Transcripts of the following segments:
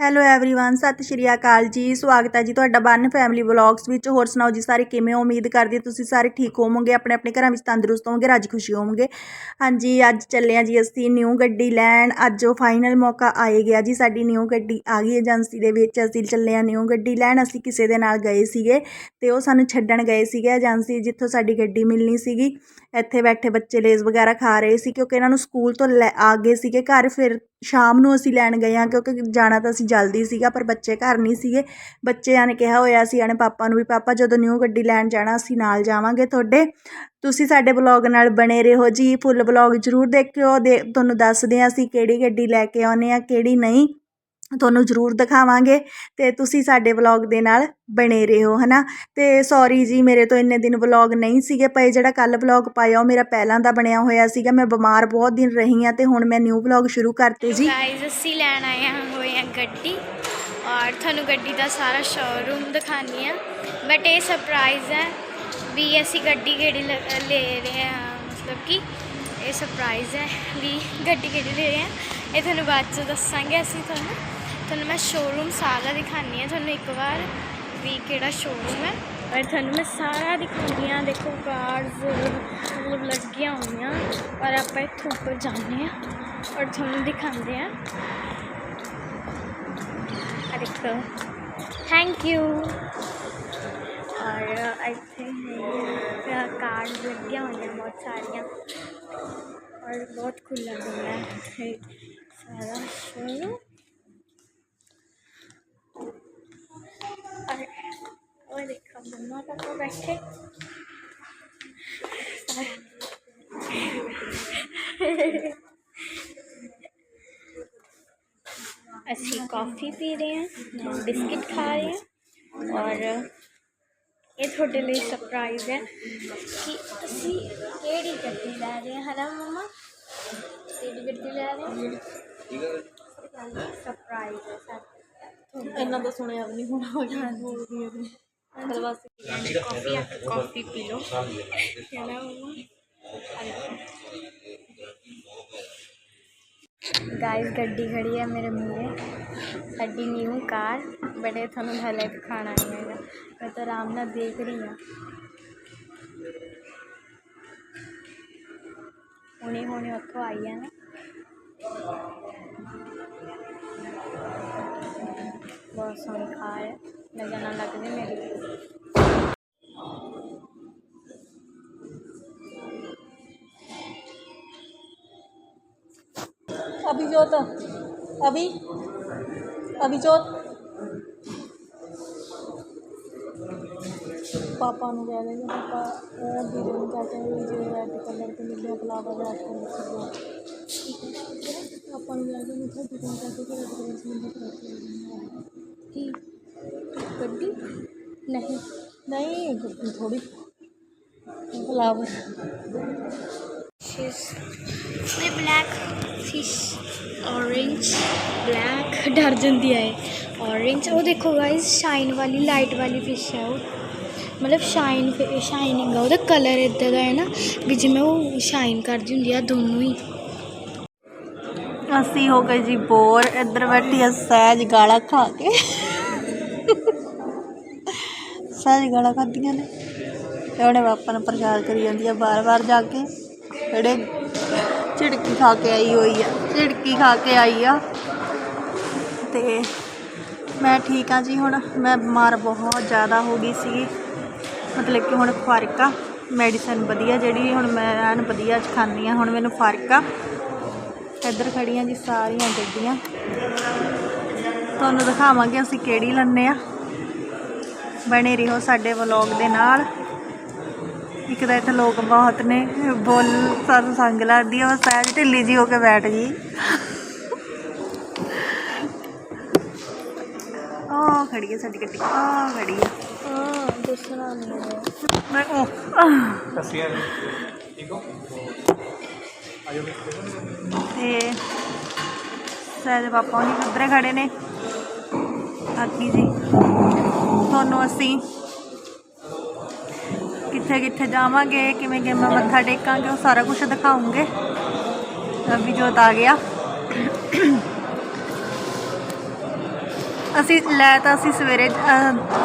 Hello everyone ਸਤਿ ਸ਼੍ਰੀ ਅਕਾਲ ਜੀ ਸਵਾਗਤ ਹੈ ਜੀ ਤੁਹਾਡਾ ਬੰਨ ਫੈਮਿਲੀ ਵਲੌਗਸ ਵਿੱਚ ਹੋਰ ਸੁਣਾਓ ਜੀ ਸਾਰੇ ਕਿਵੇਂ ਹੋ ਉਮੀਦ ਕਰਦੀ ਹਾਂ ਤੁਸੀਂ ਸਾਰੇ ਠੀਕ ਹੋਵੋਗੇ ਆਪਣੇ ਆਪਣੇ ਘਰਾਂ ਵਿੱਚ ਤੰਦਰੁਸਤ ਹੋਵੋਗੇ ਰਾਜੀ ਖੁਸ਼ੀ ਹੋਵੋਗੇ ਹਾਂਜੀ ਅੱਜ ਚੱਲੇ ਹਾਂ ਜੀ ਅਸੀਂ ਨਿਊ ਗੱਡੀ ਲੈਣ ਅੱਜ ਉਹ ਫਾਈਨਲ ਮੌਕਾ ਆਏ ਗਿਆ ਜੀ ਸਾਡੀ ਨਿਊ ਗੱਡੀ ਆ ਗਈ ਏਜੰਸੀ ਦੇ ਵਿੱਚ ਅਸੀਂ ਚੱਲੇ ਹਾਂ ਨਿਊ ਗੱਡੀ ਲੈਣ ਅਸੀਂ ਕਿਸੇ ਦੇ ਨਾਲ ਗਏ ਸੀਗੇ ਤੇ ਉਹ ਸਾਨੂੰ ਛੱਡਣ ਗਏ ਸੀਗੇ ਏਜੰਸੀ ਜਿੱਥੋਂ ਸਾਡੀ ਗੱਡੀ ਮਿਲਣੀ ਸੀਗੀ ਇੱਥੇ ਬੈਠੇ ਬੱਚੇ ਲੇਜ਼ ਵਗੈਰਾ ਖਾ ਰਹੇ ਸੀ ਕਿਉਂਕਿ ਇਹਨਾਂ ਨੂੰ ਸਕੂਲ ਤੋਂ ਲੈ ਆ ਗਏ ਸੀਗੇ ਘਰ ਫਿਰ ਸ਼ਾਮ ਨੂੰ ਅਸੀਂ ਲੈਣ ਗਏ ਹਾਂ ਕਿਉਂਕਿ ਜਾਣਾ ਤਾਂ ਅਸੀਂ ਜਲਦੀ ਸੀਗਾ, ਪਰ ਬੱਚੇ ਘਰ ਨਹੀਂ ਸੀਗੇ। ਬੱਚਿਆਂ ਨੇ ਕਿਹਾ ਹੋਇਆ ਸੀ ਆਣੇ ਪਾਪਾ ਨੂੰ ਵੀ ਪਾਪਾ, ਜਦੋਂ ਨਿਊ ਗੱਡੀ ਲੈਣ ਜਾਣਾ, ਅਸੀਂ ਨਾਲ ਜਾਵਾਂਗੇ ਤੁਹਾਡੇ। ਤੁਸੀਂ ਸਾਡੇ ਬਲੌਗ ਨਾਲ ਬਣੇ ਰਹੋ ਜੀ। ਫੁੱਲ ਬਲੌਗ ਜ਼ਰੂਰ ਦੇਖਿਓ। ਦੇ, ਤੁਹਾਨੂੰ ਦੱਸਦੇ ਹਾਂ ਅਸੀਂ ਕਿਹੜੀ ਗੱਡੀ ਲੈ ਕੇ ਆਉਨੇ ਆ ਕਿਹੜੀ ਨਹੀਂ। ਤੁਹਾਨੂੰ ਜ਼ਰੂਰ ਦਿਖਾਵਾਂਗੇ ਅਤੇ ਤੁਸੀਂ ਸਾਡੇ ਵਲੋਗ ਦੇ ਨਾਲ ਬਣੇ ਰਹੋ ਨਾ ਅਤੇ ਸੌਰੀ ਜੀ, ਮੇਰੇ ਤੋਂ ਇੰਨੇ ਦਿਨ ਵਲੋਗ ਨਹੀਂ ਸੀਗੇ ਪਏ, ਜਿਹੜਾ ਕੱਲ੍ਹ ਵਲੋਗ ਪਾਇਆ ਉਹ ਮੇਰਾ ਪਹਿਲਾਂ ਦਾ ਬਣਿਆ ਹੋਇਆ ਸੀਗਾ। ਮੈਂ ਬਿਮਾਰ ਬਹੁਤ ਦਿਨ ਰਹੀ ਹਾਂ ਅਤੇ ਹੁਣ ਮੈਂ ਨਿਊ ਵਲੋਗ ਸ਼ੁਰੂ ਕਰਤੇ ਜੀ। ਗਾਇਜ਼ ਅਸੀਂ ਲੈਣ ਆਏ ਹਾਂ ਹੋਏ ਹਾਂ ਗੱਡੀ ਔਰ ਤੁਹਾਨੂੰ ਗੱਡੀ ਦਾ ਸਾਰਾ ਸ਼ੋਰੂਮ ਦਿਖਾਣੀ ਆ ਬਟ ਇਹ ਸਰਪ੍ਰਾਈਜ਼ ਹੈ ਵੀ ਅਸੀਂ ਗੱਡੀ ਕਿਹੜੀ ਲ- ਲੈ ਰਹੇ ਹਾਂ, ਮਤਲਬ ਕਿ ਇਹ ਸਰਪ੍ਰਾਈਜ਼ ਹੈ ਵੀ ਗੱਡੀ ਕਿਹੜੀ ਲੈ ਰਹੇ ਹਾਂ। ਇਹ ਤੁਹਾਨੂੰ ਬਾਅਦ ਚ ਦੱਸਾਂਗੇ ਅਸੀਂ ਤੁਹਾਨੂੰ। ਤੁਹਾਨੂੰ ਮੈਂ ਸ਼ੋਰੂਮ ਸਾਰਾ ਦਿਖਾਣੀ ਆ ਤੁਹਾਨੂੰ ਇੱਕ ਵਾਰ ਵੀ ਕਿਹੜਾ ਸ਼ੋਰੂਮ ਹੈ। ਔਰ ਤੁਹਾਨੂੰ ਮੈਂ ਸਾਰਾ ਦਿਖਾਉਂਦੀ ਆ ਦੇਖੋ ਕਾਰਸ ਮਤਲਬ ਲੱਗੀਆਂ ਹੋਈਆਂ। ਪਰ ਆਪਾਂ ਇੱਥੋਂ ਉੱਪਰ ਜਾਂਦੇ ਆ ਔਰ ਤੁਹਾਨੂੰ ਦਿਖਾਉਂਦੇ ਆ ਆ ਦੇਖੋ। ਥੈਂਕ ਯੂ ਔਰ ਇੱਥੇ ਹੈ ਕਾਰਡ ਲੱਗੀਆਂ ਹੋਈਆਂ ਬਹੁਤ ਸਾਰੀਆਂ। ਔਰ ਬਹੁਤ ਖੁੱਲਾ ਡੁੱਲਾ ਹੈ ਸਾਰਾ ਸ਼ੋਰੂਮ और ਉਹ ਦੇਖੋ ਮੰਮਾ ਪਾਪਾ ਬੈਠੇ ਅਸੀਂ ਕਾਫੀ ਪੀ ਰਹੇ ਹਾਂ ਬਿਸਕਿਟ ਖਾ ਰਹੇ ਹਾਂ ਔਰ ਇਹ ਤੁਹਾਡੇ ਲਈ ਸਰਪ੍ਰਾਈਜ਼ ਹੈ ਕਿ ਅਸੀਂ ਕਿਹੜੀ ਗੱਡੀ ਲੈ ਰਹੇ ਹਾਂ ਹਨਾ ਮਮਾ ਕਿਹੜੀ ਗੱਡੀ ਲੈ ਰਹੇ ਹਾਂ ਸਰਪ੍ਰਾਈਜ਼ ਹੈ ਸਾਡਾ ਇਹਨਾਂ ਦਾ ਸੁਣਿਆ ਵੀ ਨਹੀਂ ਹੋਣਾ ਹੋ ਗਿਆ ਬੋਲਦੀ ਹੈ ਚਲ ਬਸ कॉफ़ी आके कॉफ़ी पी लो है ना गाइस गड्डी खड़ी है मेरे मूहरे साडी न्यू कार बड़े थानू हले दिखाना नहीं हैगा मैं तो आराम नाल देख रही हाँ हुणे हुणे उत्थों आई है ना बहुत सोहनी कार है नज़र ना लग रही मेरी ਅਭਿਜੋਤ ਅਭि ਅਭਿਜੋਤ ਪਾਪਾ ਨੂੰ ਕਹਿ ਦੇ ਪਾਪਾ ਉਹ ਵੀਡੀਓ ਨੂੰ कहते हैं जो रेड कलर के मिले फ्लावर रेड कलर के वो पापा ਨੂੰ ਕਹਿ ਦੇ ਮਿੱਠਾ ਵੀਡੀਓ कहते कि रेड कलर से मिले की गड्डी नहीं नहीं थोड़ी फ्लावर फिश ये ब्लैक फिश ऑरेंज ब्लैक डर ਜਾਂਦੀ ਹੈ ऑरेंज ਉਹ ਦੇਖੋ ਗਾਇਸ ਸ਼ਾਈਨ ਵਾਲੀ ਲਾਈਟ ਵਾਲੀ ਫਿਸ਼ ਹੈ ਉਹ ਮਤਲਬ ਸ਼ਾਈਨ ਸ਼ਾਈਨਿੰਗ ਆ ਉਹਦਾ ਕਲਰ ਇਦਾਂ ਦਾ ਹੈ ਨਾ ਵੀ ਜਿਵੇਂ ਉਹ ਸ਼ਾਈਨ ਕਰਦੀ ਹੁੰਦੀ ਆ ਦੋਨੋਂ ਹੀ ਅਸੀਂ ਹੋ ਗਏ ਜੀ ਬੋਰ ਇੱਧਰ ਬੈਠੀ ਆ ਸਹਿਜ ਗਾਲਾਂ ਖਾ ਕੇ ਸਹਿਜ ਗਾਲਾਂ ਖਾਧੀਆਂ ਨੇ ਤੇ ਉਹਨੇ ਪਾਪਾ ਨੂੰ ਪ੍ਰਸ਼ਾਦ ਕਰੀ ਜਾਂਦੀ ਆ ਬਾਰ-ਬਾਰ ਜਾ ਕੇ। ਜਿਹੜੇ ਝਿੜਕੀ ਖਾ ਕੇ ਆਈ ਹੋਈ ਆ, ਝਿੜਕੀ ਖਾ ਕੇ ਆਈ ਆ। ਤੇ ਮੈਂ ਠੀਕ ਆ ਜੀ ਹੁਣ, ਮੈਂ ਬਿਮਾਰ ਬਹੁਤ ਜ਼ਿਆਦਾ ਹੋ ਗਈ ਸੀ। ਮਤਲਬ ਕਿ ਹੁਣ ਫ਼ਰਕ ਆ ਮੈਡੀਸਨ ਵਧੀਆ ਜਿਹੜੀ ਹੁਣ ਮੈਂ ਐਨ ਵਧੀਆ ਚ ਖਾਂਦੀ ਆ, ਹੁਣ ਮੈਨੂੰ ਫ਼ਰਕ ਆ। ਇੱਧਰ ਖੜੀਆਂ ਜੀ ਸਾਰੀਆਂ ਗੱਡੀਆਂ। ਤੁਹਾਨੂੰ ਦਿਖਾਵਾਂਗੇ ਅਸੀਂ ਕਿਹੜੀ ਲੰਨੇ ਆ। ਬਣੇ ਰਹੋ ਸਾਡੇ ਵਲੌਗ ਦੇ ਨਾਲ। ਇੱਕ ਤਾਂ ਇੱਥੇ ਲੋਕ ਬਹੁਤ ਨੇ, ਬੋਲ ਸਾਨੂੰ ਸੰਗ ਲੱਗਦੀ ਆ, ਉਹ ਸਹਿਜ ਢਿੱਲੀ ਜੀ ਹੋ ਕੇ ਬੈਠ ਗਈ। ਉਹ ਖੜੀ ਹੈ ਸਾਡੀ ਗੱਡੀ ਆ ਖੜੀ ਹੈ ਹਾਂ ਦੱਸਣਾ ਨਹੀਂ ਮੈਂ ਉਹ, ਤੇ ਸਹਿਜ ਪਾਪਾ ਉਹਨੀ ਉੱਧਰੇ ਖੜੇ ਨੇ। ਬਾਕੀ ਜੀ। ਤੁਹਾਨੂੰ ਅਸੀਂ ਕਿੱਥੇ ਕਿੱਥੇ ਜਾਵਾਂਗੇ ਕਿਵੇਂ ਕਿਵੇਂ ਮੱਥਾ ਟੇਕਾਂਗੇ, ਉਹ ਸਾਰਾ ਕੁਝ ਦਿਖਾਉਂਗੇ। ਵੀ ਜੋਤ ਆ ਗਿਆ। ਅਸੀਂ ਲੈ ਤਾਂ ਅਸੀਂ ਸਵੇਰੇ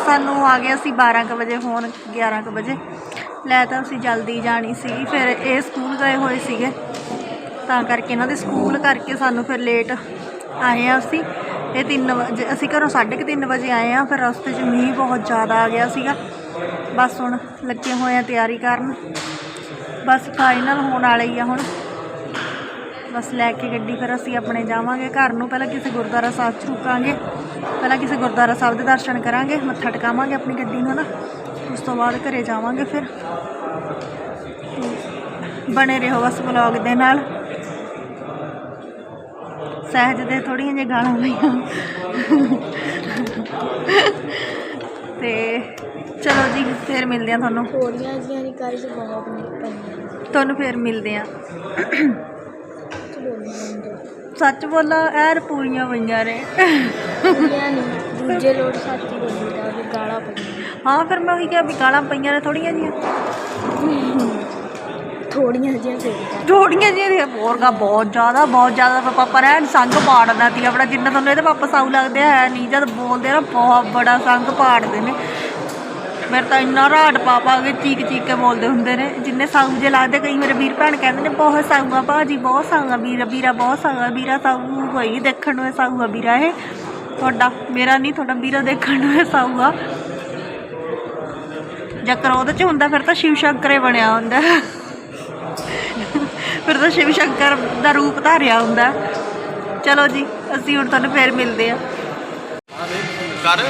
ਸਾਨੂੰ ਆ ਗਏ ਅਸੀਂ 12 ਕੁ ਵਜੇ ਫੋਨ 11 ਕੁ ਵਜੇ। ਲੈ ਤਾਂ ਅਸੀਂ ਜਲਦੀ ਜਾਣੀ ਸੀਗੀ, ਫਿਰ ਇਹ ਸਕੂਲ ਗਏ ਹੋਏ ਸੀਗੇ। ਤਾਂ ਕਰਕੇ ਇਹਨਾਂ ਦੇ ਸਕੂਲ ਕਰਕੇ ਸਾਨੂੰ ਫਿਰ ਲੇਟ ਆਏ ਆ ਅਸੀਂ। ਇਹ 3 ਵਜੇ ਅਸੀਂ ਘਰੋਂ 3:30 ਵਜੇ ਆਏ ਆ ਫਿਰ ਰਸਤੇ 'ਚ ਮੀਂਹ ਬਹੁਤ ਜ਼ਿਆਦਾ ਆ ਗਿਆ ਸੀਗਾ। ਬਸ ਹੁਣ ਲੱਗੇ ਹੋਏ ਆ ਤਿਆਰੀ ਕਰਨ। ਬਸ ਫਾਈਨਲ ਹੋਣ ਵਾਲੇ ਹੀ ਆ ਹੁਣ। ਬਸ ਲੈ ਕੇ ਗੱਡੀ ਫਿਰ ਅਸੀਂ ਆਪਣੇ ਜਾਵਾਂਗੇ। ਘਰ ਨੂੰ ਪਹਿਲਾਂ ਕਿਸੇ ਗੁਰਦੁਆਰਾ ਸਾਹਿਬ 'ਚ ਰੁਕਾਂਗੇ। ਪਹਿਲਾਂ ਕਿਸੇ ਗੁਰਦੁਆਰਾ ਸਾਹਿਬ ਦੇ ਦਰਸ਼ਨ ਕਰਾਂਗੇ। ਮੱਥਾ ਟਿਕਾਵਾਂਗੇ ਆਪਣੀ ਗੱਡੀ ਨੂੰ ਨਾ। ਉਸ ਤੋਂ ਬਾਅਦ ਘਰੇ ਜਾਵਾਂਗੇ ਫਿਰ। ਤੇ ਬਣੇ ਰਹੋ ਬਸ ਵਲੌਗ ਦੇ ਨਾਲ। ਸਹਿਜ ਦੇ ਥੋੜੀਆਂ ਜਿਹੀਆਂ ਗਾਲਾਂ ਪਈਆਂ। ਤੇ ਚਲੋ ਜੀ ਫਿਰ ਮਿਲਦੇ ਆ ਤੁਹਾਨੂੰ। ਥੋੜੀਆਂ ਜਿਹੀਆਂ ਨਹੀਂ ਕਰ ਚ ਬਹੁਤ ਪਈਆਂ ਤੁਹਾਨੂੰ ਫਿਰ ਮਿਲਦੇ ਆ ਸੱਚ ਬੋਲਾ ਐਰ ਪੂਰੀਆਂ ਪਈਆਂ ਨੇ। ਨਹੀਂ ਦੂਜੇ ਲੋਟ ਸਾਥੀ ਬੋਲੀਦਾ ਵੀ ਗਾਲਾਂ ਪਈਆਂ ਹਾਂ ਫਿਰ ਮੈਂ ਉਹੀ ਕਿਹਾ ਵੀ ਗਾਲਾਂ ਪਈਆਂ ਨੇ ਥੋੜੀਆਂ ਜੀਆਂ ਥੋੜੀਆਂ ਜਿਹੀਆਂ ਫੇਰ ਥੋੜੀਆਂ ਜੀਆਂ ਦੀਆਂ ਬੋਰਗਾ ਬਹੁਤ ਜ਼ਿਆਦਾ ਬਹੁਤ ਜ਼ਿਆਦਾ ਪਰ ਪਾਪਾ ਨੇ ਐਨ ਸੰਗ ਪਾੜਦਾ ਤੀ ਆਪਣਾ ਜਿੰਨਾ ਤੁਹਾਨੂੰ ਇਹਦੇ ਪਾਪਾ ਸਾਊ ਲੱਗਦੇ ਹੈ ਨਹੀਂ ਜਦ ਬੋਲਦੇ ਨਾ, ਬਹੁਤ ਬੜਾ ਸੰਗ ਪਾੜਦੇ ਨੇ। ਮੇਰੇ ਤਾਂ ਇੰਨਾ ਰਾੜ ਪਾਪਾ ਕੇ ਚੀਕ ਚੀਕ ਕੇ ਬੋਲਦੇ ਹੁੰਦੇ ਨੇ। ਜਿੰਨੇ ਸਾਊ ਜੇ ਲੱਗਦੇ, ਕਈ ਮੇਰੇ ਵੀਰ ਭੈਣ ਕਹਿੰਦੇ ਨੇ, ਬਹੁਤ ਸਾਊ ਆ ਭਾਜੀ, ਬਹੁਤ ਸਾਊ ਆ ਵੀਰਾ ਵੀਰਾ, ਬਹੁਤ ਸਾਊ ਆ ਵੀਰਾ, ਸਾਊ ਹੋਈ ਦੇਖਣ ਨੂੰ ਇਹ ਸਾਊ ਆ ਵੀਰਾ ਇਹ। ਤੁਹਾਡਾ, ਮੇਰਾ ਨਹੀਂ, ਤੁਹਾਡਾ ਵੀਰਾ ਦੇਖਣ ਨੂੰ ਇਹ ਸਾਊ ਆ ਜੇਕਰ ਉਹਦੇ ਚ ਹੁੰਦਾ, ਫਿਰ ਤਾਂ ਸ਼ਿਵ ਸ਼ੰਕਰ ਹੀ ਬਣਿਆ ਹੁੰਦਾ। ਫਿਰ ਤਾਂ ਸ਼ਿਵ ਸ਼ੰਕਰ ਦਾ ਰੂਪ ਧਾਰਿਆ ਹੁੰਦਾ। ਚਲੋ ਜੀ, ਅਸੀਂ ਹੁਣ ਤੁਹਾਨੂੰ ਫੇਰ ਮਿਲਦੇ ਆ ਕਰ।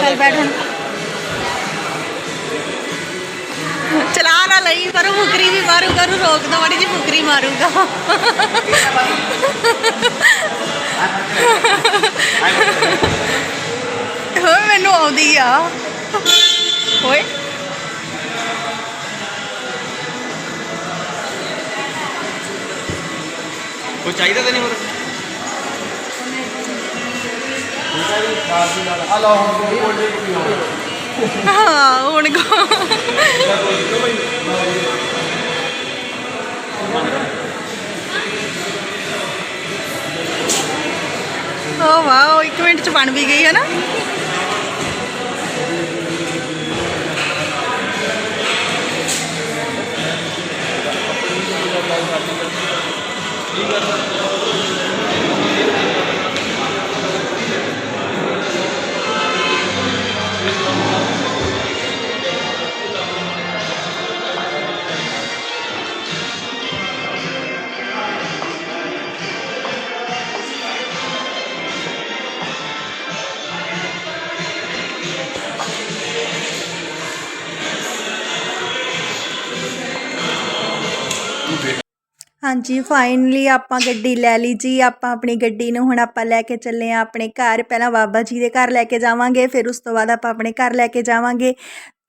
ਚੱਲ ਬੈਠ ਹੁਣ। ਚਲਾ ਨਾ ਲਈ ਪਰ ਫੁਕਰੀ ਵੀ ਮਾਰੂਗਾ ਨੂੰ ਰੋਕ ਦੋ ਮਾੜੀ ਜੀ ਫੁਕਰੀ ਮਾਰੂਗਾ। ਹੋ ਮੈਨੂੰ ਆਉਂਦੀ ਆ। ਓਏ। ਕੋਈ ਚਾਹੀਦਾ ਤਾਂ ਨਹੀਂ ਹੋਰ? मुझे ਹਾਂ ਹੁਣ ਕੋ ਓ ਵਾਓ ਇੱਕ ਮਿੰਟ ਚ ਬਣ ਵੀ ਗਈ ਹੈ ਨਾ। ਹਾਂਜੀ ਫਾਈਨਲੀ ਆਪਾਂ ਗੱਡੀ ਲੈ ਲਈ ਜੀ। ਆਪਾਂ ਆਪਣੀ ਗੱਡੀ ਨੂੰ ਹੁਣ ਆਪਾਂ ਲੈ ਕੇ ਚੱਲੇ ਆ ਆਪਣੇ ਘਰ। ਪਹਿਲਾਂ ਬਾਬਾ ਜੀ ਦੇ ਘਰ ਲੈ ਕੇ ਜਾਵਾਂਗੇ ਫਿਰ ਉਸ ਤੋਂ ਬਾਅਦ ਆਪਾਂ ਆਪਣੇ ਘਰ ਲੈ ਕੇ ਜਾਵਾਂਗੇ।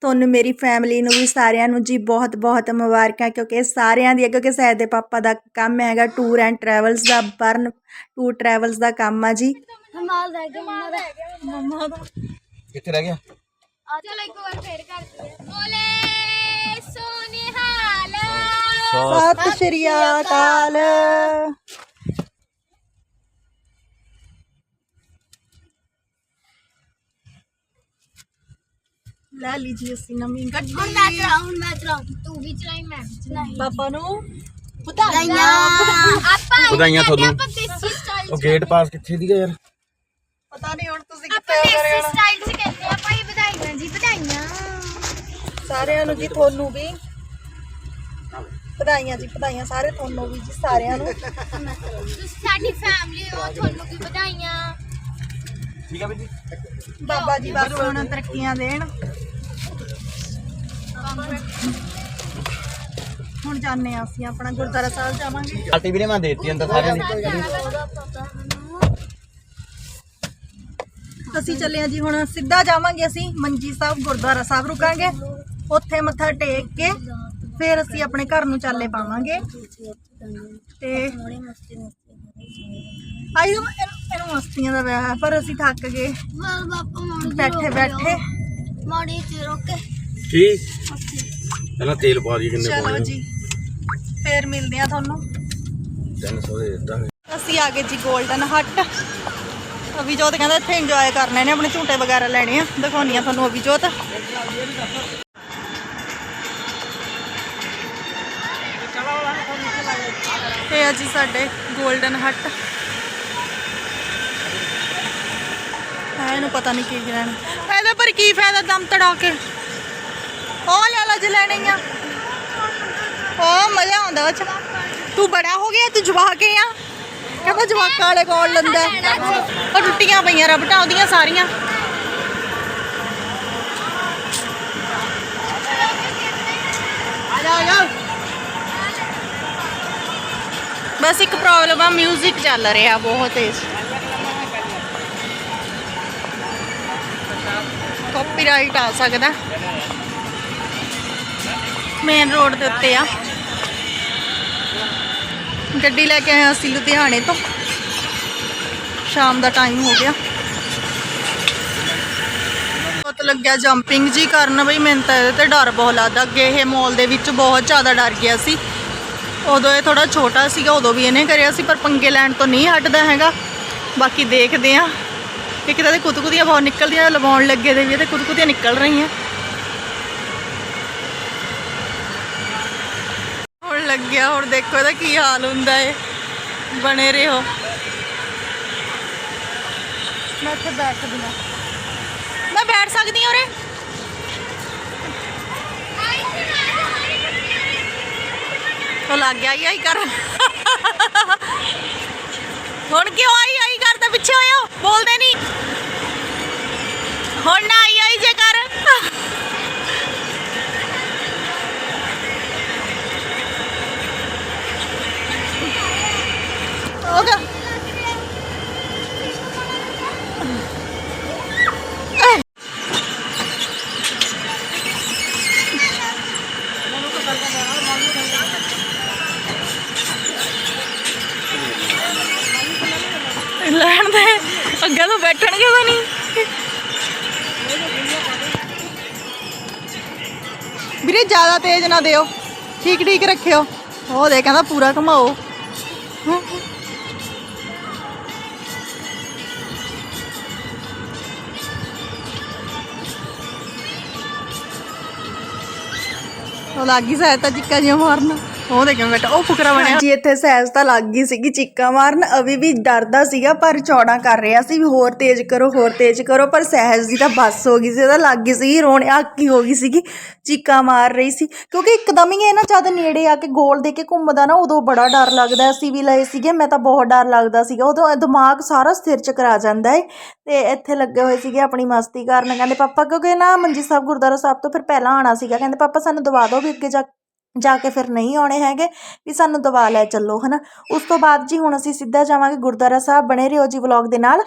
ਤੁਹਾਨੂੰ ਮੇਰੀ ਫੈਮਿਲੀ ਨੂੰ ਵੀ ਸਾਰਿਆਂ ਨੂੰ ਜੀ ਬਹੁਤ ਬਹੁਤ ਮੁਬਾਰਕਾਂ ਕਿਉਂਕਿ ਸਾਰਿਆਂ ਦੀ ਕਿਉਂਕਿ ਸਹਿਦ ਦੇ ਪਾਪਾ ਦਾ ਕੰਮ ਹੈਗਾ। ਟੂਰ ਐਂਡ ਟਰੈਵਲਸ ਦਾ ਬਰਨ ਟੂਰ ਟਰੈਵਲਸ ਦਾ ਕੰਮ ਆ ਜੀ। ਕਿੱਥੇ ਰਹਿ ਗਿਆ? ਚਲ ਇੱਕ ਵਾਰ ਫੇਰ ਕਰਦੇ ਬੋਲੇ! ਸਤਿ ਸ਼੍ਰੀ ਅਕਾਲ। ਲੈ ਲੀਜੀ ਅਸੀਂ ਨਵੀਂ ਗੱਡੀ। ਹੁਣ ਮੈਂ ਚਲਾਉਂ ਮੈਂ ਚਲਾਉਂ ਤੂੰ ਵੀ ਚਲਾਈ ਮੈਂ ਵੀ ਚਲਾਈ। ਪਾਪਾ ਨੂੰ ਵਧਾਈਆਂ। ਆਪਾਂ ਵਧਾਈਆਂ ਤੁਹਾਨੂੰ। ਆਪਾਂ ਦੇਸੀ ਸਟਾਈਲ ਉਹ ਗੇਟ ਪਾਸ ਕਿੱਥੇ ਦੀਗਾ ਯਾਰ? ਪਤਾ ਨਹੀਂ ਹੁਣ ਤੁਸੀਂ ਆਪਾਂ ਕਿੱਥੇ ਹੋ ਦੇਸੀ ਸਟਾਈਲ ਚ ਕਹਿੰਦੇ ਆ ਭਾਈ ਵਧਾਈਆਂ ਜੀ ਵਧਾਈਆਂ। ਸਾਰਿਆਂ ਨੂੰ ਜੀ ਤੁਹਾਨੂੰ ਵੀ ਵਧਾਈਆਂ ਜੀ ਵਧਾਈਆਂ ਸਾਰੇ ਤੁਹਾਨੂੰ ਵੀ ਜੀ ਸਾਰਿਆਂ ਨੂੰ। ਤੁਸੀਂ ਸਾਡੀ ਫੈਮਿਲੀ ਹੋ ਤੁਹਾਨੂੰ ਵੀ ਵਧਾਈਆਂ। ਠੀਕ ਆ ਬਈ ਜੀ। ਬਾਬਾ ਜੀ ਬਸ ਹੁਣ ਤਰੱਕੀਆਂ ਦੇਣ। ਹੁਣ ਜਾਣੇ ਆ ਅਸੀਂ ਆਪਣਾ ਗੁਰਦੁਆਰਾ ਸਾਹਿਬ ਜਾਵਾਂਗੇ। ਪਾਰਟੀ ਵੀ ਨੇ ਮੈਂ ਦੇਤੀ ਅੰਦਰ ਸਾਰਿਆਂ ਨੇ ਅਸੀਂ ਚੱਲੇ ਆ ਜੀ ਹੁਣ ਸਿੱਧਾ ਜਾਵਾਂਗੇ ਅਸੀਂ ਮੰਜੀ ਸਾਹਿਬ ਗੁਰਦੁਆਰਾ ਸਾਹਿਬ ਰੁਕਾਂਗੇ। ਉੱਥੇ ਮੱਥਾ ਟੇਕ ਕੇ ਫਿਰ ਅਸੀਂ ਆਪਣੇ ਘਰ ਨੂੰ ਚਾਲੇ ਪਾਵਾਂਗੇ। ਤੇ ਆਈ ਇਹਨੂੰ ਇਹਨੂੰ ਮਸਤੀਆਂ ਦਾ ਵਿਆਹ ਹੈ, ਪਰ ਅਸੀਂ ਥੱਕ ਗਏ। ਵਾਹ ਬਾਪਾ ਮੋੜੀ ਬੈਠੇ ਬੈਠੇ। ਮੋੜੀ ਚ ਰੋਕ। ਕੇ ਪਹਿਲਾਂ ਤੇਲ ਪਾ ਦੀ ਕਿੰਨੇ ਚਲੋ ਪਾਉਣੇ ਜੀ ਫੇਰ ਮਿਲਦੇ ਆ ਤੁਹਾਨੂੰ। 300 ਦੇ ਦਿੱਤਾ ਅਸੀਂ ਆ ਗਏ ਜੀ 골ਡਨ ਹੱਟ। ਅਭਿਜੋਤ ਕਹਿੰਦਾ ਇੱਥੇ ਇੰਜੋਏ ਕਰਨੇ ਨੇ ਆਪਣੇ ਝੂਟੇ ਵਗੈਰਾ ਲੈਣੇ ਆ। ਦਿਖਾਉਣੀ ਆ ਤੁਹਾਨੂੰ ਅਭਿਜੋਤ। ਇਹ ਆ ਸਾਡੇ 골ਡਨ ਹੱਟ ਹੈ ਇਹਨੂੰ ਪਤਾ ਨਹੀਂ ਕੀ ਲੈਣਾ। ਇਹਦੇ ਪਰ ਕੀ ਫਾਇਦਾ ਦਮ ਤੜਾ ਕੇ ਉਹ ਲੈ ਲਾ ਜੇ ਲੈਣੀ ਆ ਉਹ ਮਜ਼ਾ ਆਉਂਦਾ ਵਿੱਚ ਤੂੰ ਬੜਾ ਹੋ ਗਿਆ, ਤੂੰ ਜਵਾ ਕੇ ਆ। ਕਹਿੰਦਾ ਜਵਾਕਾਂ ਵਾਲੇ ਕੋਲ ਲੰਦਾ। ਉਹ ਟੁੱਟੀਆਂ ਪਈਆਂ ਰਬਟਾਂ ਉਹਦੀਆਂ ਸਾਰੀਆਂ। ਬਸ ਇੱਕ ਪ੍ਰੋਬਲਮ ਆ 뮤직 ਚੱਲ ਰਿਹਾ ਬਹੁਤ ਤੇਜ਼। ਕਾਪੀਰਾਈਟ ਆ ਸਕਦਾ। ਮੇਨ ਰੋਡ ਦੇ ਉੱਤੇ ਆ। ਗੱਡੀ ਲੈ ਕੇ ਆਏ ਅਸੀਂ ਲੁਧਿਆਣੇ ਤੋਂ। ਸ਼ਾਮ ਦਾ ਟਾਈਮ ਹੋ ਗਿਆ। ਬਹੁਤ ਲੱਗਿਆ ਜੰਪਿੰਗ ਜੀ ਕਰਨ, ਬਈ ਮੈਨੂੰ ਤਾਂ ਇਹਦੇ ਤੇ ਡਰ ਬਹੁਤ ਲੱਗਦਾ। ਅੱਗੇ ਇਹ ਮਾਲ ਦੇ ਵਿੱਚ ਬਹੁਤ ਜ਼ਿਆਦਾ ਡਰ ਗਿਆ ਸੀ। ਉਦੋਂ ਇਹ ਥੋੜਾ ਛੋਟਾ ਸੀਗਾ, ਉਦੋਂ ਵੀ ਇਹਨੇ ਕਰਿਆ ਸੀ, ਪਰ ਪੰਗੇ ਲੈਣ ਤੋਂ ਨਹੀਂ ਹਟਦਾ ਹੈਗਾ। ਬਾਕੀ ਦੇਖਦੇ ਆ ਇੱਕ ਤਾਂ ਇਹ ਕੁਤਕੁਦੀਆਂ ਬਹੁਤ ਨਿਕਲਦੀਆਂ, ਲਵਾਉਣ ਲੱਗੇ ਦੇ ਵੀ ਤੇ ਕੁਤਕੁਦੀਆਂ ਨਿਕਲ ਰਹੀਆਂ। ਹੁਣ ਲੱਗਿਆ, ਹੁਣ ਦੇਖੋ ਇਹਦਾ ਕੀ ਹਾਲ ਹੁੰਦਾ ਏ। ਬਣੇ ਰਹੋ। ਮੈਂ ਇੱਥੇ ਬੈਠਦੀ ਹਾਂ। ਮੈਂ ਬੈਠ ਸਕਦੀ ਹਾਂ ਉਰੇ? ਉਹ ਲੱਗ ਗਿਆ ਆਈ ਆਈ ਕਰ ਹੁਣ ਕਿਉਂ ਆਈ ਆਈ ਕਰਦਾ ਪਿੱਛੇ ਹੋਇਓ ਬੋਲਦੇ ਨਹੀਂ ਹੁਣ ਨਾ ਆਈ ਆਈ ਜੇ ਕਰ ਹੋ ਗਿਆ ਲੈਣ ਅੱਗੇ ਤੋਂ ਬੈਠਣਗੇ ਤਾਂ ਨਹੀਂ। ਵੀਰੇ, ਜ਼ਿਆਦਾ ਤੇਜ਼ ਨਾ ਦਿਓ। ਠੀਕ ਠੀਕ ਰੱਖਿਓ। ਉਹ ਦੇ ਕਹਿੰਦਾ ਪੂਰਾ ਘਮਾਓ। ਉਹ ਲੱਗੀ ਸਹਿਜ ਤਾਂ ਚਿੱਕਾ ਜਿਹਾ ਮਾਰਨਾ। ਉਹ ਦੇ ਕਿਵੇਂ ਉਹ ਫੁਕਰਾ ਬਣਿਆ। ਜੀ ਇੱਥੇ ਸਹਿਜ ਤਾਂ ਲੱਗ ਗਈ ਸੀਗੀ, ਚੀਕਾਂ ਮਾਰਨ। ਅਵੀ ਵੀ ਡਰਦਾ ਸੀਗਾ, ਪਰ ਚੌੜਾ ਕਰ ਰਿਹਾ ਸੀ ਵੀ ਹੋਰ ਤੇਜ਼ ਕਰੋ, ਹੋਰ ਤੇਜ਼ ਕਰੋ, ਪਰ ਸਹਿਜ ਦੀ ਤਾਂ ਬੱਸ ਹੋ ਗਈ ਸੀ, ਉਹਦਾ ਲੱਗ ਗਈ ਸੀਗੀ, ਰੋਣ ਆਕੀ ਹੋ ਗਈ ਸੀਗੀ, ਚੀਕਾਂ ਮਾਰ ਰਹੀ ਸੀ। ਕਿਉਂਕਿ ਇੱਕਦਮ ਹੀ ਇਹ ਨਾ ਜਦ ਨੇੜੇ ਆ ਕੇ ਗੋਲ ਦੇ ਕੇ ਘੁੰਮਦਾ ਨਾ, ਉਦੋਂ ਬੜਾ ਡਰ ਲੱਗਦਾ ਅਸੀਂ ਵੀ ਲਏ ਸੀਗੇ, ਮੈਂ ਤਾਂ ਬਹੁਤ ਡਰ ਲੱਗਦਾ ਸੀਗਾ। ਉਦੋਂ ਦਿਮਾਗ ਸਾਰਾ ਸਥਿਰ ਚ ਕਰਾ ਜਾਂਦਾ ਏ, ਤੇ ਇੱਥੇ ਲੱਗੇ ਹੋਏ ਸੀਗੇ ਆਪਣੀ ਮਸਤੀ ਕਰਨ। ਕਹਿੰਦੇ, ਪਾਪਾ, ਕਿਉਂਕਿ ਨਾ ਮੰਜੀ ਸਾਹਿਬ ਗੁਰਦੁਆਰਾ ਸਾਹਿਬ ਤੋਂ ਫਿਰ ਪਹਿਲਾਂ ਆਣਾ ਸੀਗਾ। ਕਹਿੰਦੇ, ਪਾਪਾ, ਸਾਨੂੰ ਦਵਾ ਦਿਓ, ਵੀ ਅੱਗੇ ਜਾ ਜਾ ਕੇ ਫਿਰ ਨਹੀਂ ਆਉਣੇ ਹੈਗੇ ਵੀ ਸਾਨੂੰ ਦਵਾ ਲੈ ਚੱਲੋ ਹਨਾ? ਉਸ ਤੋਂ ਬਾਅਦ ਜੀ ਹੁਣ ਅਸੀਂ ਸਿੱਧਾ ਜਾਵਾਂਗੇ ਗੁਰਦੁਆਰਾ ਸਾਹਿਬ ਬਣੇ ਰਹੋ ਜੀ ਵਲੌਗ ਦੇ ਨਾਲ।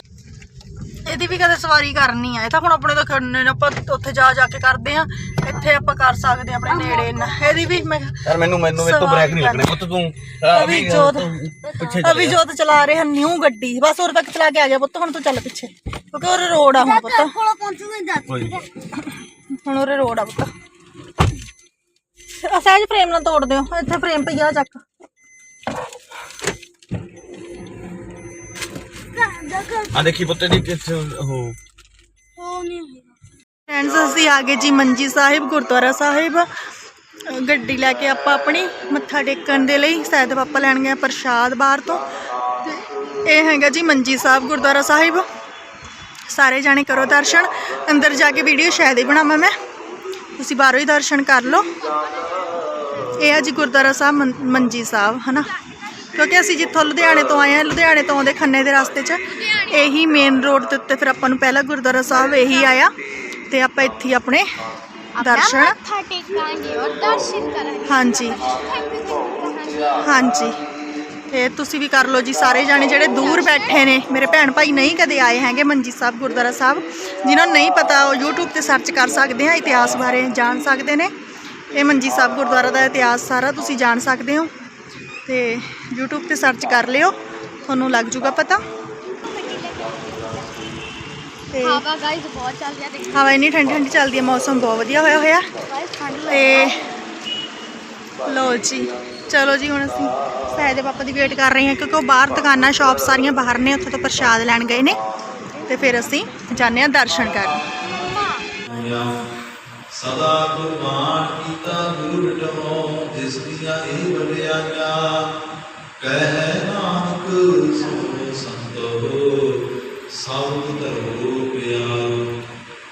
ਇਹਦੀ ਵੀ ਕਦੇ ਸਵਾਰੀ ਕਰਨੀ ਆ ਇਹ ਤਾਂ ਹੁਣ ਆਪਣੇ ਤਾਂ ਖੜਨੇ ਨੇ ਆਪਾਂ ਉੱਥੇ ਜਾ ਜਾ ਕੇ ਕਰਦੇ ਆ ਇੱਥੇ ਆਪਾਂ ਕਰ ਸਕਦੇ ਆ ਆਪਣੇ ਨੇੜੇ ਨਾ ਇਹਦੀ ਵੀ ਮੈਂ ਯਾਰ ਮੈਨੂੰ ਮੈਨੂੰ ਇਹ ਤੋਂ ਬ੍ਰੇਕ ਨਹੀਂ ਲੱਗਣੇ ਪੁੱਤ ਤੂੰ। ਅਭੀ ਜੋਤ ਪਿੱਛੇ ਅਭੀ ਜੋਤ ਚਲਾ ਰਹੇ ਹਨ ਨਿਊ ਗੱਡੀ। ਬਸ ਉਰੇ ਤੱਕ ਚਲਾ ਕੇ ਆ ਗਿਆ ਪੁੱਤ ਹੁਣ ਤੂੰ ਚੱਲ ਪਿੱਛੇ। ਕਿਉਂਕਿ ਉਰੇ ਰੋਡ ਆ ਹੁਣ ਪੁੱਤ। ਹੁਣ ਉਰੇ ਰੋਡ ਆ ਪੁੱਤ। ਸਹਿਜ ਫਰੇਮ ਨਾ ਤੋੜ ਦਿਓ। ਇੱਥੇ ਫਰੇਮ ਪਈਆ ਚੱਕ। ਆ ਦੇਖੀ ਪੁੱਤੇ ਦੀ ਕਿੱਥੇ ਉਹ ਫਰੈਂਡਸ ਅਸੀਂ ਆ ਗਏ ਜੀ ਮੰਜੀ ਸਾਹਿਬ ਗੁਰਦੁਆਰਾ ਸਾਹਿਬ। ਗੱਡੀ ਲੈ ਕੇ ਆਪਾਂ ਆਪਣੀ ਮੱਥਾ ਟੇਕਣ ਦੇ ਲਈ ਸੈਦ ਪਾਪਾ ਲੈਣ ਗਏ ਪ੍ਰਸ਼ਾਦ ਬਾਹਰ ਤੋਂ। ਤੇ ਇਹ ਹੈਗਾ ਜੀ ਮੰਜੀ ਸਾਹਿਬ ਗੁਰਦੁਆਰਾ ਸਾਹਿਬ। ਸਾਰੇ ਜਾਣੇ ਕਰੋ ਦਰਸ਼ਨ। ਅੰਦਰ ਜਾ ਕੇ ਵੀਡੀਓ ਸ਼ਾਇਦ ਹੀ ਬਣਾਵਾਂ ਮੈਂ। ਤੁਸੀਂ ਬਾਹਰੋਂ ਹੀ ਦਰਸ਼ਨ ਕਰ ਲਓ। ਇਹ ਹੈ ਜੀ ਗੁਰਦੁਆਰਾ ਸਾਹਿਬ ਮੰਜੀ ਸਾਹਿਬ ਹਨਾ? ਕਿਉਂਕਿ ਅਸੀਂ ਜਿੱਥੋਂ ਲੁਧਿਆਣੇ ਤੋਂ ਆਏ ਹਾਂ ਲੁਧਿਆਣੇ ਤੋਂ ਆਉਂਦੇ ਖੰਨੇ ਦੇ ਰਸਤੇ 'ਚ ਇਹੀ ਮੇਨ ਰੋਡ ਦੇ ਉੱਤੇ ਫਿਰ ਆਪਾਂ ਨੂੰ ਪਹਿਲਾ ਗੁਰਦੁਆਰਾ ਸਾਹਿਬ ਇਹੀ ਆਇਆ ਤੇ ਆਪਾਂ ਇੱਥੇ ਆਪਣੇ ਦਰਸ਼ਨ ਮੱਥਾ ਟੇਕਾਂਗੇ ਔਰ ਦਰਸ਼ਨ ਕਰਾਂਗੇ। ਹਾਂਜੀ। ਹਾਂਜੀ। ਤੇ ਤੁਸੀਂ ਵੀ ਕਰ ਲਓ ਜੀ ਸਾਰੇ ਜਾਣੇ ਜਿਹੜੇ ਦੂਰ ਬੈਠੇ ਨੇ ਮੇਰੇ ਭੈਣ ਭਾਈ ਨਹੀਂ ਕਦੇ ਆਏ ਹੈਗੇ ਮੰਜੀ ਸਾਹਿਬ ਗੁਰਦੁਆਰਾ ਸਾਹਿਬ ਜਿਨ੍ਹਾਂ ਨੂੰ ਨਹੀਂ ਪਤਾ ਉਹ YouTube ਤੇ ਸਰਚ ਕਰ ਸਕਦੇ ਆ ਇਤਿਹਾਸ ਬਾਰੇ ਜਾਣ ਸਕਦੇ ਨੇ। ਇਹ ਮੰਜੀ ਸਾਹਿਬ ਗੁਰਦੁਆਰਾ ਦਾ ਇਤਿਹਾਸ ਸਾਰਾ ਤੁਸੀਂ ਜਾਣ ਸਕਦੇ ਹੋ ਤੇ YouTube ਤੇ ਸਰਚ ਕਰ ਲਿਓ ਤੁਹਾਨੂੰ ਲੱਗ ਜੂਗਾ ਪਤਾ। ਤੇ ਹਵਾ ਗਾਇਸ ਬਹੁਤ ਚੱਲ ਰਿਹਾ ਦੇਖੋ। ਹਵਾ ਇੰਨੀ ਠੰਡੀ ਠੰਡੀ ਚੱਲਦੀ ਹੈ ਮੌਸਮ ਬਹੁਤ ਵਧੀਆ ਹੋਇਆ ਹੋਇਆ। ਤੇ ਲੋ ਜੀ ਚਲੋ ਜੀ ਹੁਣ ਅਸੀਂ ਸਹਿਜ ਦੇ ਪਾਪਾ ਦੀ ਵੇਟ ਕਰ ਰਹੇ ਹਾਂ ਕਿਉਂਕਿ ਉਹ ਬਾਹਰ ਦੁਕਾਨਾਂ ਸ਼ਾਪ ਸਾਰੀਆਂ ਬਾਹਰ ਨੇ ਉੱਥੇ ਤੋਂ ਪ੍ਰਸ਼ਾਦ ਲੈਣ ਗਏ ਨੇ। ਤੇ ਫਿਰ ਅਸੀਂ ਜਾਂਦੇ ਹਾਂ ਦਰਸ਼ਨ ਕਰਨ। ਸਦਾ ਕੁਰਬਾਨ ਕੀਤਾ ਗੁਰੂ ਮਿਟੋ ਜਿਸ ਦੀਆਂ ਇਹ ਵਡਿਆਈਆਂ ਕਹਿ ਨਾਨਕ ਸੋ ਸੰਤੋ, ਸਭ ਧਰੋ ਪਿਆਰੋ,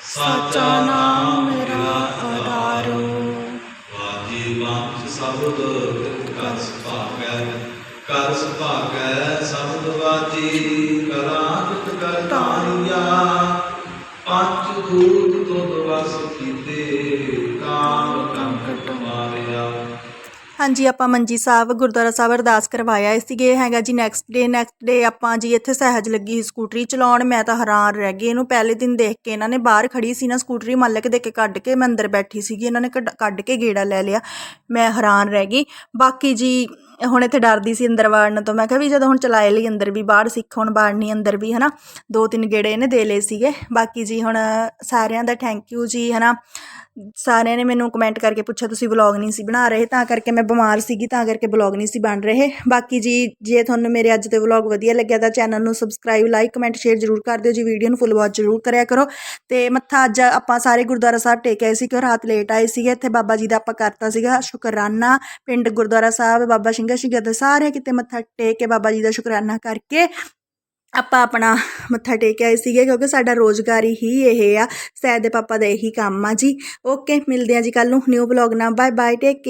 ਸਾਚਾ ਨਾਮ ਮੇਰਾ ਆਧਾਰੋ ਵਾਜੀ ਵਾਂਚ ਸਬਦ ਕਰ ਸੁਭਾਗੈ ਕਰ ਸੁਭਾਗੈ ਸਬਦ ਵਾਜੀ ਕਰਾਂ ਕਰ ਤਾਰੀਆ। ਪੰਜ ਦੂਤ ਤੁਧ ਵਸ ਕੀਤੇ ਹਾਂਜੀ, ਆਪਾਂ ਮੰਜੀ ਸਾਹਿਬ, ਗੁਰਦੁਆਰਾ ਸਾਹਿਬ ਅਰਦਾਸ ਕਰਵਾਇਆ ਸੀਗੇ, ਹੈਗਾ ਜੀ ਨੈਕਸਟ ਡੇ ਨੈਕਸਟ ਡੇ ਆਪਾਂ ਜੀ ਇੱਥੇ ਸਹਿਜ ਲੱਗੀ ਸੀ ਸਕੂਟਰੀ ਚਲਾਉਣ, ਮੈਂ ਤਾਂ ਹੈਰਾਨ ਰਹਿ ਗਈ ਇਹਨੂੰ, ਪਹਿਲੇ ਦਿਨ ਦੇਖ ਕੇ ਇਹਨਾਂ ਨੇ ਬਾਹਰ ਖੜੀ ਸੀ ਨਾ ਸਕੂਟਰੀ ਮੱਲਕ ਦੇ ਕੇ ਕੱਢ ਕੇ, ਮੈਂ ਅੰਦਰ ਬੈਠੀ ਸੀਗੀ, ਇਹਨਾਂ ਨੇ ਕੱਢ- ਕੱਢ ਕੇ ਗੇੜਾ ਲੈ ਲਿਆ, ਮੈਂ ਹੈਰਾਨ ਰਹਿ ਗਈ, ਬਾਕੀ ਜੀ ਹੁਣ ਇੱਥੇ ਡਰਦੀ ਸੀ ਅੰਦਰ ਵਾੜਨ ਤੋਂ, ਮੈਂ ਕਿਹਾ ਵੀ ਜਦੋਂ ਹੁਣ ਚਲਾਏ ਲਈ ਅੰਦਰ ਵੀ, ਬਾਹਰ ਸਿੱਖ ਹੁਣ ਬਾੜਨੀ ਅੰਦਰ ਵੀ, ਹਨਾ, ਦੋ ਤਿੰਨ ਗੇੜੇ ਇਹਨੇ ਦੇ ਲਏ ਸੀਗੇ, ਬਾਕੀ ਜੀ ਹੁਣ ਸਾਰਿਆਂ ਦਾ ਥੈਂਕ ਯੂ ਜੀ, ਹਨਾ ਸਾਰਿਆਂ ਨੇ ਮੈਨੂੰ ਕਮੈਂਟ ਕਰਕੇ ਪੁੱਛਿਆ, ਤੁਸੀਂ ਵਲੌਗ ਨਹੀਂ ਸੀ ਬਣਾ ਰਹੇ? ਤਾਂ ਕਰਕੇ ਮੈਂ ਬਿਮਾਰ ਸੀਗੀ, ਤਾਂ ਕਰਕੇ ਵਲੌਗ ਨਹੀਂ ਸੀ ਬਣ ਰਹੇ। ਬਾਕੀ ਜੀ, ਜੇ ਤੁਹਾਨੂੰ ਮੇਰੇ ਅੱਜ ਦੇ ਵਲੌਗ ਵਧੀਆ ਲੱਗਿਆ ਤਾਂ ਚੈਨਲ ਨੂੰ ਸਬਸਕ੍ਰਾਈਬ ਲਾਈਕ ਕਮੈਂਟ ਸ਼ੇਅਰ ਜ਼ਰੂਰ ਕਰ ਦਿਓ। ਜੀ ਵੀਡੀਓ ਨੂੰ ਫੁੱਲ ਵਾਚ ਜ਼ਰੂਰ ਕਰਿਆ ਕਰੋ। ਤੇ ਮੱਥਾ ਅੱਜ ਆਪਾਂ ਸਾਰੇ ਗੁਰਦੁਆਰਾ ਸਾਹਿਬ ਟੇਕ ਆਏ ਸੀ ਕਿਉਂ ਰਾਤ ਲੇਟ ਆਏ ਸੀਗੇ। ਇੱਥੇ ਬਾਬਾ ਜੀ ਦਾ ਆਪਾਂ ਕਰਤਾ ਸੀਗਾ ਸ਼ੁਕਰਾਨਾ। ਪਿੰਡ ਗੁਰਦੁਆਰਾ ਸਾਹਿਬ, ਬਾਬਾ ਸਿੰਘਾ ਸਿੰਘਾ ਦੇ ਸਾਰੇ ਕਿਤੇ ਮੱਥਾ ਟੇਕ ਕੇ ਬਾਬਾ ਜੀ ਦਾ ਸ਼ੁਕਰਾਨਾ ਕਰਕੇ ਆਪਾਂ ਆਪਣਾ ਮੱਥਾ ਟੇਕ ਆਏ ਸੀਗੇ ਕਿਉਂਕਿ ਸਾਡਾ ਰੋਜ਼ਗਾਰੀ ਹੀ ਇਹ ਆ। ਸੈਦ ਦੇ ਪਾਪਾ ਦਾ ਇਹੀ ਕੰਮ ਆ ਜੀ। ਓਕੇ ਮਿਲਦੇ ਆ ਜੀ ਕੱਲ ਨੂੰ। ਨਿਊ ਵਲੌਗ ਨਾਲ। Bye bye take care